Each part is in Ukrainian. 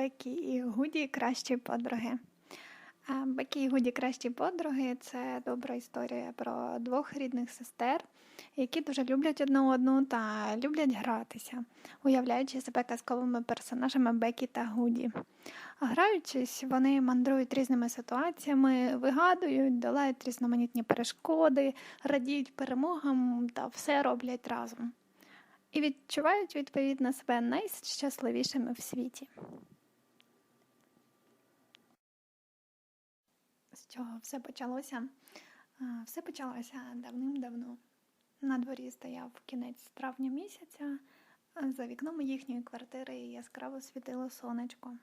Бекі і Гуді кращі подруги. Бекі і Гуді кращі подруги це добра історія про двох рідних сестер, які дуже люблять одну одну та люблять гратися, уявляючи себе казковими персонажами Бекі та Гуді. Граючись, вони мандрують різними ситуаціями, вигадують, долають різноманітні перешкоди, радіють перемогам та все роблять разом. І відчувають відповідно себе найщасливішими в світі. З чого все почалося? Все почалося давним-давно. На дворі стояв кінець травня місяця, за вікном їхньої квартири яскраво світило сонечко.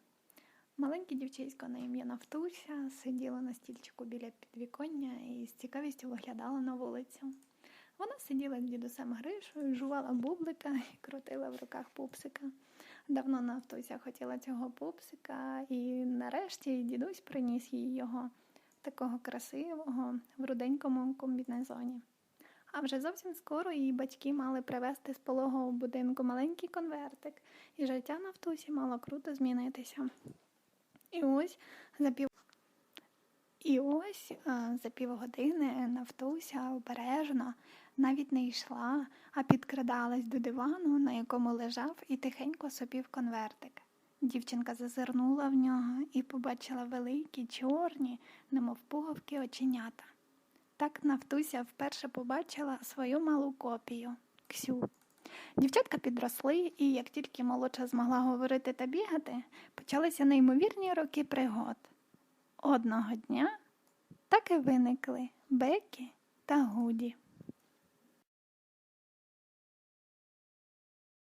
Маленьке дівчисько на ім'я Нафтуся сиділа на стільчику біля підвіконня і з цікавістю виглядала на вулицю. Вона сиділа з дідусем Гришою, жувала бублика і крутила в руках пупсика. Давно Нафтуся хотіла цього пупсика, і нарешті дідусь приніс їй його, такого красивого, в руденькому комбінезоні. А вже зовсім скоро її батьки мали привезти з пологового будинку маленький конвертик, і життя Нафтусі мало круто змінитися. І ось за пів і ось за півгодини Нафтуся обережно навіть не йшла, а підкрадалась до дивану, на якому лежав і тихенько сопів конвертик. Дівчинка зазирнула в нього і побачила великі, чорні, немов пуговки оченята. Так Нафтуся вперше побачила свою малу копію Ксю. Дівчатка підросли, і як тільки молодша змогла говорити та бігати, почалися неймовірні роки пригод. Одного дня так і виникли Бекі та Гуді.